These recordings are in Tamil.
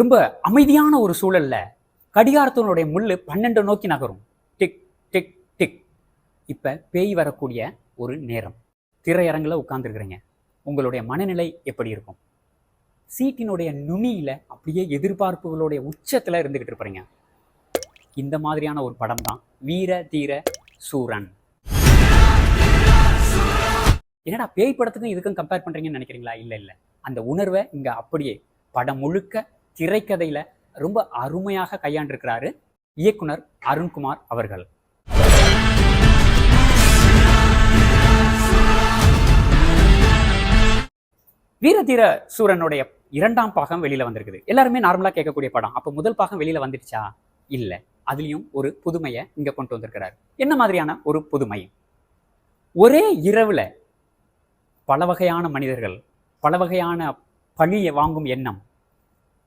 ரொம்ப அமைதியான ஒரு சூழல்ல கடிகாரத்தினுடைய முள் பன்னெண்டு நோக்கி நகரும். Tick tick tick. இப்போ பேய் வரக்கூடிய ஒரு நேரம். திரையரங்கில் உட்காந்துருக்குறீங்க உங்களுடைய மனநிலை எப்படி இருக்கும்? சீட்டினுடைய நுனியில் அப்படியே எதிர்பார்ப்புகளுடைய உச்சத்தில் இருந்துக்கிட்டு இருப்பீங்க. இந்த மாதிரியான ஒரு படம் தான் வீர தீர சூரன். என்னடா பேய் படத்துக்கும் இதுக்கும் கம்பேர் பண்ணுறீங்கன்னு நினைக்கிறீங்களா? இல்லை இல்லை. அந்த உணர்வை இங்கே அப்படியே படம் முழுக்க திரைக்கதையில ரொம்ப அருமையாக கையாண்டிருக்கிறாரு இயக்குனர் அருண்குமார் அவர்கள். வீரதீர சூரனுடைய இரண்டாம் பாகம் வெளியில வந்திருக்குது. எல்லாருமே நார்மலா கேட்கக்கூடிய படம். அப்ப முதல் பாகம் வெளியில வந்துடுச்சா? இல்ல. அதுலயும் ஒரு புதுமையை இங்க கொண்டு வந்திருக்கிறார். என்ன மாதிரியான ஒரு புதுமை? ஒரே இரவுல பல வகையான மனிதர்கள் பல வகையான பழியை வாங்கும் எண்ணம்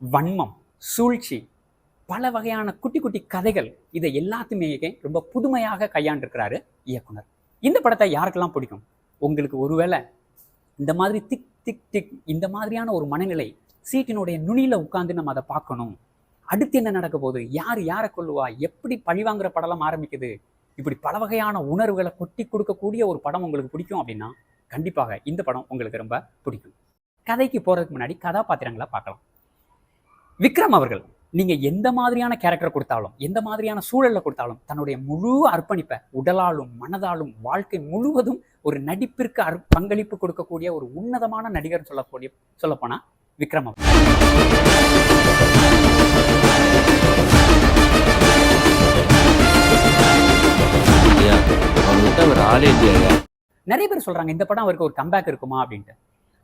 வன்மம் சூழ்ச்சி பல வகையான குட்டி குட்டி கதைகள் இதை எல்லாத்தையுமே ரொம்ப புதுமையாக கையாண்டிருக்கிறாரு இயக்குனர். இந்த படத்தை யாருக்கெல்லாம் பிடிக்கும்? உங்களுக்கு ஒருவேளை இந்த மாதிரி திக் திக் திக் இந்த மாதிரியான ஒரு மனநிலை சீட்டினுடைய நுனியில் உட்காந்து நம்ம அதை பார்க்கணும். அடுத்து என்ன நடக்க போகுது? யார் யாரை கொள்ளுவா எப்படி பழிவாங்குற படம்லாம் ஆரம்பிக்குது? இப்படி பல வகையான உணர்வுகளை கொட்டி கொடுக்கக்கூடிய ஒரு படம் உங்களுக்கு பிடிக்கும் அப்படின்னா கண்டிப்பாக இந்த படம் உங்களுக்கு ரொம்ப பிடிக்கும். கதைக்கு போகிறதுக்கு முன்னாடி கதாபாத்திரங்களை பார்க்கலாம். விக்ரம் அவர்கள் நீங்க எந்த மாதிரியான கேரக்டர் கொடுத்தாலும் எந்த மாதிரியான சூழல்ல கொடுத்தாலும் தன்னுடைய முழு அர்ப்பணிப்பை உடலாலும் மனதாலும் வாழ்க்கை முழுவதும் ஒரு நடிப்பிற்கு அர் பங்களிப்பு கொடுக்கக்கூடிய ஒரு உன்னதமான நடிகர் சொல்லக்கூடிய சொல்லப்போனா விக்ரம் நிறைய பேர் சொல்றாங்க இந்த படம் அவருக்கு ஒரு கம்பேக் இருக்குமா அப்படின்ட்டு.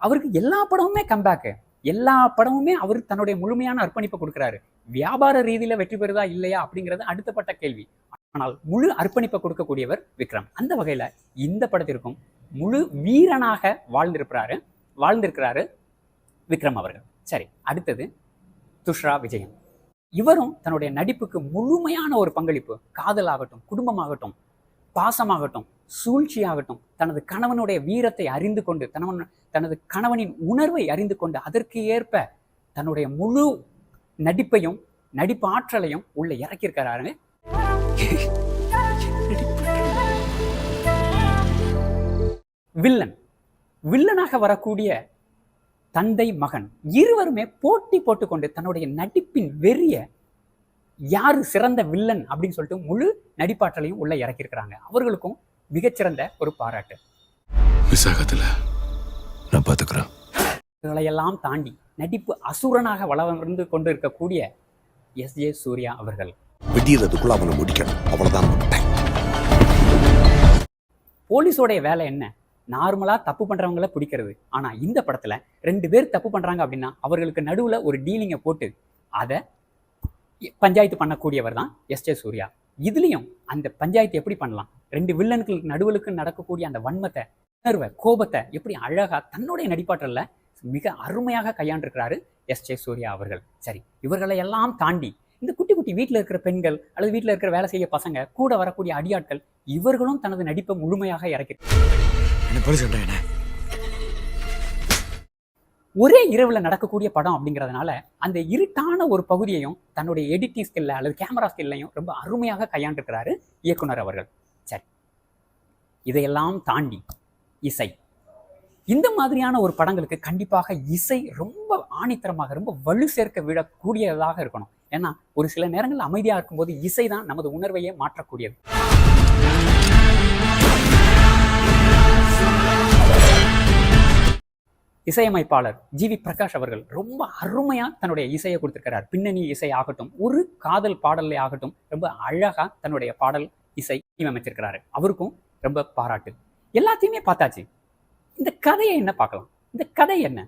அவருக்கு எல்லா படமுமே கம்பேக்கு எல்லா படமுமே அவர் தன்னுடைய முழுமையான அர்ப்பணிப்பை கொடுக்குறாரு. வியாபார ரீதியில் வெற்றி பெறுதா இல்லையா அப்படிங்கிறது அடுத்தப்பட்ட கேள்வி. ஆனால் முழு அர்ப்பணிப்பை கொடுக்கக்கூடியவர் விக்ரம். அந்த வகையில் இந்த படத்திற்கும் முழு வீரனாக வாழ்ந்திருக்கிறாரு வாழ்ந்திருக்கிறாரு விக்ரம் அவர்கள். சரி அடுத்தது துஷ்ரா விஜயன். இவரும் தன்னுடைய நடிப்புக்கு முழுமையான ஒரு பங்களிப்பு. காதலாகட்டும் குடும்பமாகட்டும் பாசமாகட்டும் சூழ்ச்சியாகட்டும். தனது கணவனுடைய வீரத்தை அறிந்து கொண்டு கணவன் தனது கணவனின் உணர்வை அறிந்து கொண்டு அதற்கு ஏற்ப தன்னுடைய முழு நடிப்பையும் நடிப்பு ஆற்றலையும் உள்ள இறக்கியிருக்கிறாரு வில்லன். வில்லனாக வரக்கூடிய தந்தை மகன் இருவருமே போட்டி போட்டுக்கொண்டு தன்னுடைய நடிப்பின் வெறிய யாரு சிறந்த வில்லன் அப்படின்னு சொல்லிட்டு முழு நடிப்பாற்றலையும் உள்ள இறக்கியிருக்கிறாங்க. அவர்களுக்கும் மிகச்சிறந்த ஒரு பாராட்டு. விசாகத்துல நான் பாத்துக்கிறேன். இதையெல்லாம் தாண்டி நடிப்பு அசுரனாக வளர்ந்து கொண்டு இருக்கக்கூடிய எஸ் ஜே சூர்யா அவர்கள். விடியறதுக்குள்ள அவனை முடிக்கணும். time. போலீஸோடைய வேலை என்ன? நார்மலா தப்பு பண்றவங்கள பிடிக்கிறது. ஆனா இந்த படத்துல ரெண்டு பேர் தப்பு பண்றாங்க அப்படின்னா அவர்களுக்கு நடுவுல ஒரு டீலிங்கை போட்டு அதை பஞ்சாயத்து பண்ணக்கூடியவர் தான் எஸ் ஜே சூர்யா. இதுலயும் அந்த பஞ்சாயத்து எப்படி பண்ணலாம்? ரெண்டு வில்லன்களுக்கு நடுவலுக்கு நடக்கக்கூடிய அந்த வன்மத்தை உணர்வை கோபத்தை எப்படி அழகா தன்னுடைய நடிப்பாற்றல்ல மிக அருமையாக கையாண்டிருக்கிறாரு எஸ் ஜே சூர்யா அவர்கள். சரி இவர்களை எல்லாம் தாண்டி இந்த குட்டி குட்டி வீட்டில் இருக்கிற பெண்கள் அல்லது வீட்டில் இருக்கிற வேலை செய்ய பசங்க கூட வரக்கூடிய அடியாட்கள் இவர்களும் தனது நடிப்பை முழுமையாக இறக்கி ஒரே இரவுல நடக்கக்கூடிய படம் அப்படிங்கிறதுனால அந்த இருட்டான ஒரு பகுதியையும் தன்னுடைய எடிட்டிங் ஸ்கில்ல அல்லது கேமரா ஸ்கில்லையும் ரொம்ப அருமையாக கையாண்டிருக்கிறாரு இயக்குனர் அவர்கள். சரி. இதையெல்லாம் தாண்டி இசை. இந்த மாதிரியான ஒரு படங்களுக்கு கண்டிப்பாக இசை ரொம்ப ஆணித்தரமாக ரொம்ப வலு சேர்க்க விடக்கூடியதாக இருக்கணும். ஏன்னா ஒரு சில நேரங்கள் அமைதியாக இருக்கும்போது இசை தான் நமது உணர்வையே மாற்றக்கூடியது. இசையமைப்பாளர் ஜி வி பிரகாஷ் அவர்கள் ரொம்ப அருமையா தன்னுடைய இசையை கொடுத்துருக்கிறார். பின்னணி இசை ஆகட்டும் ஒரு காதல் பாடலே ஆகட்டும் ரொம்ப அழகா தன்னுடைய பாடல் இசை அமைச்சிருக்கிறாரு. அவருக்கும் ரொம்ப பாராட்டு. எல்லாத்தையுமே பார்த்தாச்சு. இந்த கதையை என்ன பார்க்கலாம்? இந்த கதை என்ன?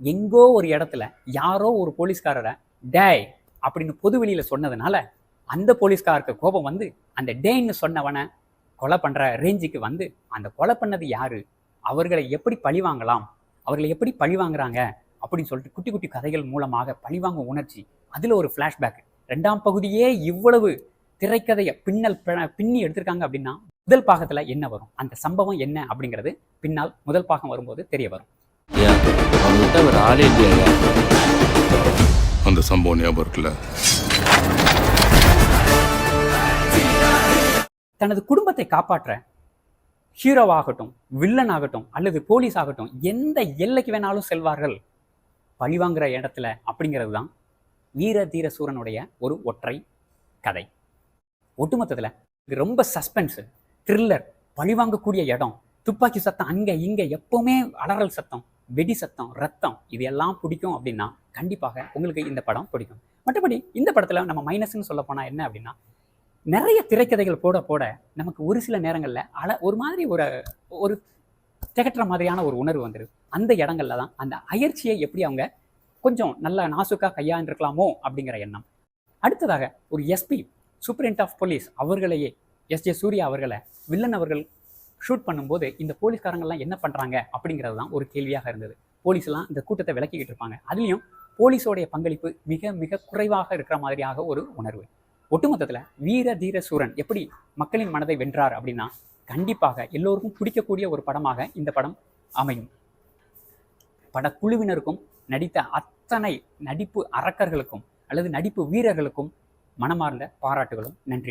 எங்கோ ஒரு இடத்துல யாரோ ஒரு போலீஸ்காரரை டேய் அப்படின்னு பொதுவெளியில் சொன்னதுனால அந்த போலீஸ்காருக்கு கோபம் வந்து அந்த டேன்னு சொன்னவனை கொலை பண்ணுற ரேஞ்சுக்கு வந்து அந்த கொலை பண்ணது யாரு? அவர்களை எப்படி பழி வாங்கலாம்? அவர்களை எப்படி பழி வாங்குறாங்க? அப்படின்னு சொல்லிட்டு குட்டி குட்டி கதைகள் மூலமாக பழிவாங்கும் உணர்ச்சி. அதில் ஒரு ஃப்ளாஷ்பேக் ரெண்டாம் பகுதியே இவ்வளவு திரைக்கதையை பின்னல் பின- பின்னி எடுத்திருக்காங்க அப்படின்னா முதல் பாகத்துல என்ன வரும்? அந்த சம்பவம் என்ன அப்படிங்கிறது பின்னால் முதல் பாகம் வரும்போது தெரிய வரும். அந்த சம்பவம் ஞாபகம் இருக்குல்ல? தனது குடும்பத்தை காப்பாற்ற ஹீரோவாகட்டும் வில்லன் ஆகட்டும் அல்லது போலீஸ் ஆகட்டும் எந்த எல்லைக்கு வேணாலும் செல்வார்கள்? பழிவாங்குற இடத்துல அப்படிங்கிறது தான் வீர தீர சூரனுடைய ஒரு ஒற்றை கதை. ஒட்டுமொத்தத்தில் இது ரொம்ப சஸ்பென்ஸு த்ரில்லர் பழிவாங்கக்கூடிய இடம் துப்பாக்கி சத்தம் அங்கே இங்கே எப்போவுமே அலறல் சத்தம் வெடி சத்தம் ரத்தம் இது எல்லாம் பிடிக்கும் அப்படின்னா கண்டிப்பாக உங்களுக்கு இந்த படம் பிடிக்கும். மற்றபடி இந்த படத்தில் நம்ம மைனஸ்ன்னு சொல்ல போனால் என்ன அப்படின்னா நிறைய திரைக்கதைகள் போட போட நமக்கு ஒரு சில நேரங்களில் அல ஒரு மாதிரி ஒரு ஒரு திகட்டுற மாதிரியான ஒரு உணர்வு வந்துடுது அந்த இடங்கள்ல தான் அந்த அயற்சியை எப்படி அவங்க கொஞ்சம் நல்லா நாசுக்காக கையாண்டிருக்கலாமோ அப்படிங்கிற எண்ணம். அடுத்ததாக ஒரு எஸ்பி சூப்பரிண்ட் ஆஃப் போலீஸ் அவர்களையே எஸ் ஜே சூர்யா அவர்களை வில்லன் அவர்கள் ஷூட் பண்ணும்போது இந்த போலீஸ்காரங்கள்லாம் என்ன பண்ணுறாங்க அப்படிங்கிறது தான் ஒரு கேள்வியாக இருந்தது. போலீஸ்லாம் இந்த கூட்டத்தை விளக்கிக்கிட்டு இருப்பாங்க. அதுலேயும் போலீஸோடைய பங்களிப்பு மிக மிக குறைவாக இருக்கிற மாதிரியாக ஒரு உணர்வு. ஒட்டுமொத்தத்தில் வீர தீர சூரன் எப்படி மக்களின் மனதை வென்றார் அப்படின்னா கண்டிப்பாக எல்லோருக்கும் பிடிக்கக்கூடிய ஒரு படமாக இந்த படம் அமையும். படக்குழுவினருக்கும் நடித்த அத்தனை நடிப்பு அரக்கர்களுக்கும் அல்லது நடிப்பு வீரர்களுக்கும் மனமார்ந்த பாராட்டுகளும் நன்றி